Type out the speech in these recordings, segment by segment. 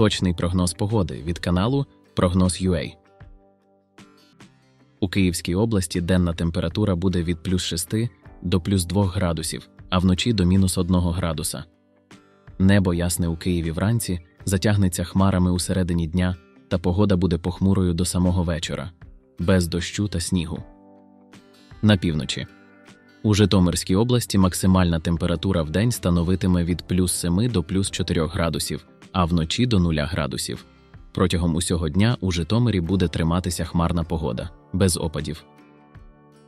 Точний прогноз погоди від каналу Прогноз UA. У Київській області денна температура буде від плюс 6 до плюс 2 градусів, а вночі до мінус 1 градуса. Небо ясне у Києві вранці, затягнеться хмарами у середині дня, та погода буде похмурою до самого вечора, без дощу та снігу. На півночі. У Житомирській області максимальна температура в день становитиме від плюс 7 до плюс 4 градусів, а вночі до 0 градусів. Протягом усього дня у Житомирі буде триматися хмарна погода, без опадів.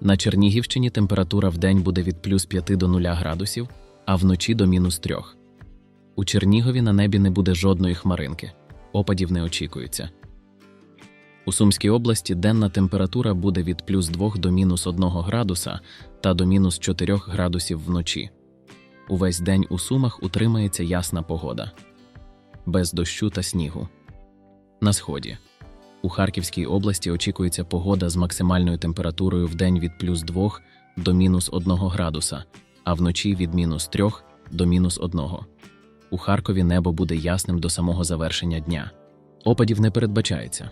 На Чернігівщині температура в день буде від плюс 5 до 0 градусів, а вночі до мінус 3. У Чернігові на небі не буде жодної хмаринки, опадів не очікується. У Сумській області денна температура буде від плюс 2 до мінус 1 градуса та до мінус 4 градусів вночі. Увесь день у Сумах утримається ясна погода, без дощу та снігу. На сході. У Харківській області очікується погода з максимальною температурою в день від плюс 2 до мінус 1 градуса, а вночі від мінус 3 до мінус 1. У Харкові небо буде ясним до самого завершення дня. Опадів не передбачається.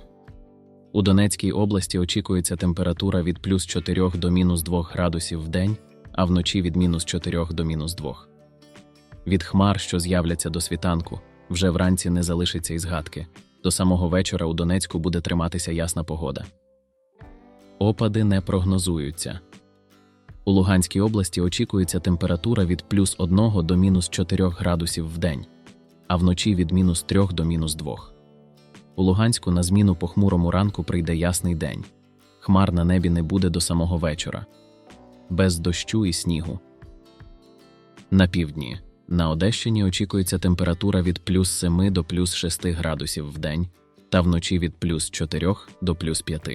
У Донецькій області очікується температура від плюс 4 до мінус 2 градусів в день, а вночі від мінус 4 до мінус 2. Від хмар, що з'являться до світанку, вже вранці не залишиться й згадки. До самого вечора у Донецьку буде триматися ясна погода. Опади не прогнозуються. У Луганській області очікується температура від плюс 1 до мінус 4 градусів в день, а вночі від мінус 3 до мінус 2. У Луганську на зміну похмурому ранку прийде ясний день. Хмар на небі не буде до самого вечора, без дощу і снігу. На півдні. На Одещині очікується температура від плюс 7 до плюс 6 градусів в день та вночі від плюс 4 до плюс 5.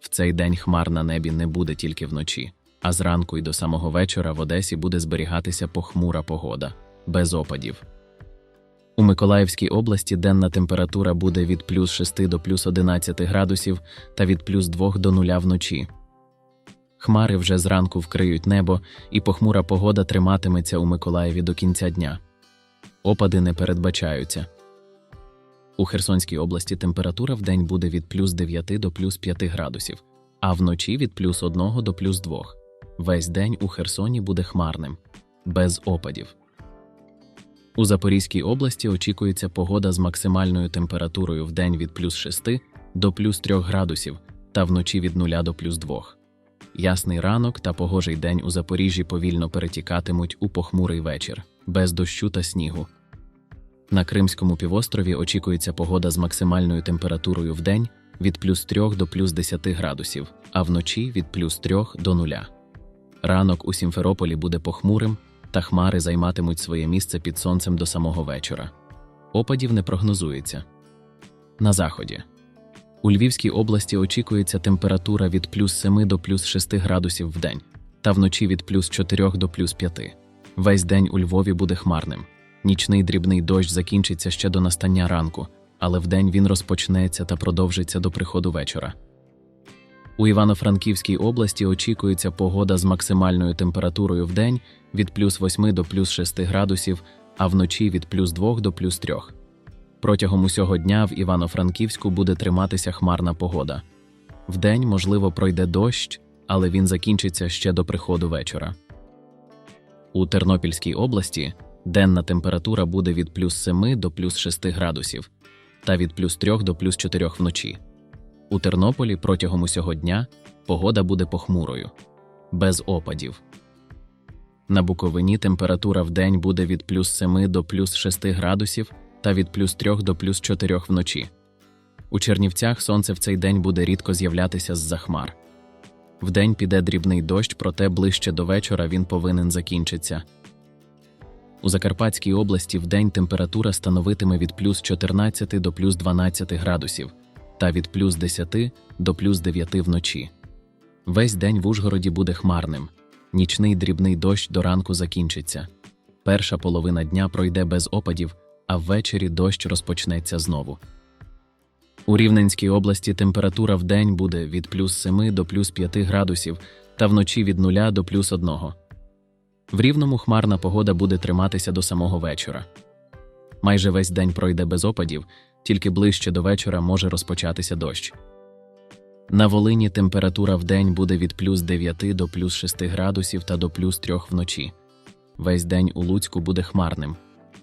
В цей день хмар на небі не буде тільки вночі, а зранку і до самого вечора в Одесі буде зберігатися похмура погода, без опадів. У Миколаївській області денна температура буде від плюс 6 до плюс 11 градусів та від плюс 2 до 0 вночі. Хмари вже зранку вкриють небо, і похмура погода триматиметься у Миколаєві до кінця дня. Опади не передбачаються. У Херсонській області температура в день буде від плюс 9 до плюс 5 градусів, а вночі від плюс 1 до плюс 2. Весь день у Херсоні буде хмарним, без опадів. У Запорізькій області очікується погода з максимальною температурою в день від плюс 6 до плюс 3 градусів та вночі від 0 до плюс 2. Ясний ранок та погожий день у Запоріжжі повільно перетікатимуть у похмурий вечір, без дощу та снігу. На Кримському півострові очікується погода з максимальною температурою в день від плюс 3 до плюс 10 градусів, а вночі від плюс 3 до 0. Ранок у Сімферополі буде похмурим, та хмари займатимуть своє місце під сонцем до самого вечора. Опадів не прогнозується. На заході. У Львівській області очікується температура від плюс 7 до плюс 6 градусів в день, та вночі від плюс 4 до плюс 5. Весь день у Львові буде хмарним. Нічний дрібний дощ закінчиться ще до настання ранку, але вдень він розпочнеться та продовжиться до приходу вечора. У Івано-Франківській області очікується погода з максимальною температурою в день від плюс 8 до плюс 6 градусів, а вночі від плюс 2 до плюс 3. Протягом усього дня в Івано-Франківську буде триматися хмарна погода. Вдень, можливо, пройде дощ, але він закінчиться ще до приходу вечора. У Тернопільській області денна температура буде від плюс 7 до плюс 6 градусів та від плюс 3 до плюс 4 вночі. У Тернополі протягом усього дня погода буде похмурою, без опадів. На Буковині температура в день буде від плюс 7 до плюс 6 градусів та від плюс 3 до плюс 4 вночі. У Чернівцях сонце в цей день буде рідко з'являтися з-за хмар. Вдень піде дрібний дощ, проте ближче до вечора він повинен закінчитися. У Закарпатській області вдень температура становитиме від плюс 14 до плюс 12 градусів та від плюс 10 до плюс 9 вночі. Весь день в Ужгороді буде хмарним. Нічний дрібний дощ до ранку закінчиться. Перша половина дня пройде без опадів, а ввечері дощ розпочнеться знову. У Рівненській області температура в день буде від плюс 7 до плюс 5 градусів та вночі від 0 до плюс 1. В рівному хмарна погода буде триматися до самого вечора. Майже весь день пройде без опадів, тільки ближче до вечора може розпочатися дощ. На Волині температура в день буде від плюс 9 до плюс 6 градусів та до плюс 3 вночі. Весь день у Луцьку буде хмарним.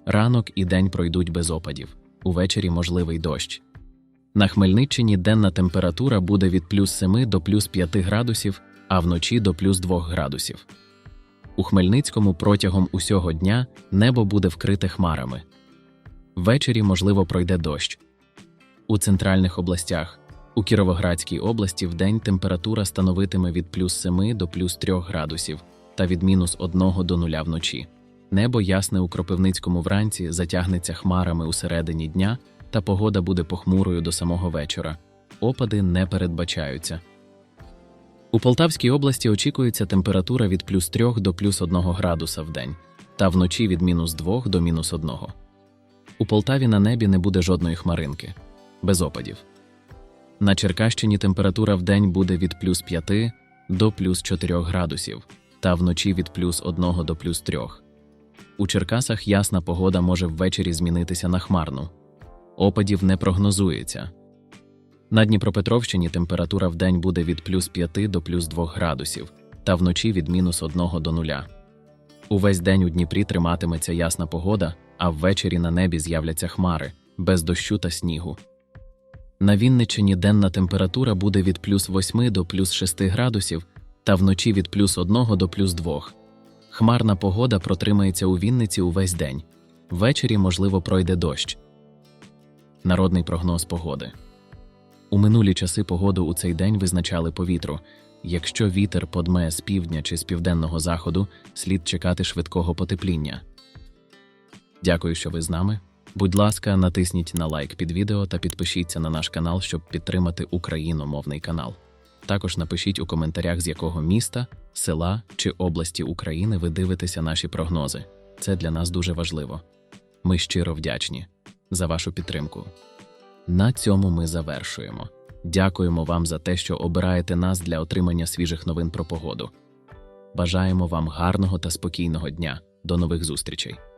Ранок і день пройдуть без опадів. Увечері можливий дощ. На Хмельниччині денна температура буде від плюс 7 до плюс 5 градусів, а вночі до плюс 2 градусів. У Хмельницькому протягом усього дня небо буде вкрите хмарами. Ввечері, можливо, пройде дощ. У центральних областях у Кіровоградській області вдень температура становитиме від плюс 7 до плюс 3 градусів та від мінус 1 до 0 вночі. Небо ясне у Кропивницькому вранці затягнеться хмарами у середині дня, та погода буде похмурою до самого вечора. Опади не передбачаються. У Полтавській області очікується температура від плюс 3 до плюс 1 градуса в день, та вночі від мінус 2 до мінус 1. У Полтаві на небі не буде жодної хмаринки, без опадів. На Черкащині температура в день буде від плюс 5 до плюс 4 градусів, та вночі від плюс 1 до плюс 3. У Черкасах ясна погода може ввечері змінитися на хмарну. Опадів не прогнозується. На Дніпропетровщині температура в день буде від плюс 5 до плюс 2 градусів, та вночі від мінус 1 до 0. Увесь день у Дніпрі триматиметься ясна погода, а ввечері на небі з'являться хмари, без дощу та снігу. На Вінниччині денна температура буде від плюс 8 до плюс 6 градусів, та вночі від плюс 1 до плюс 2. Хмарна погода протримається у Вінниці увесь день. Ввечері, можливо, пройде дощ. Народний прогноз погоди. У минулі часи погоду у цей день визначали по вітру. Якщо вітер подме з півдня чи з південного заходу, слід чекати швидкого потепління. Дякую, що ви з нами. Будь ласка, натисніть на лайк під відео та підпишіться на наш канал, щоб підтримати україномовний канал. Також напишіть у коментарях, з якого міста, села чи області України ви дивитеся наші прогнози. Це для нас дуже важливо. Ми щиро вдячні за вашу підтримку. На цьому ми завершуємо. Дякуємо вам за те, що обираєте нас для отримання свіжих новин про погоду. Бажаємо вам гарного та спокійного дня. До нових зустрічей!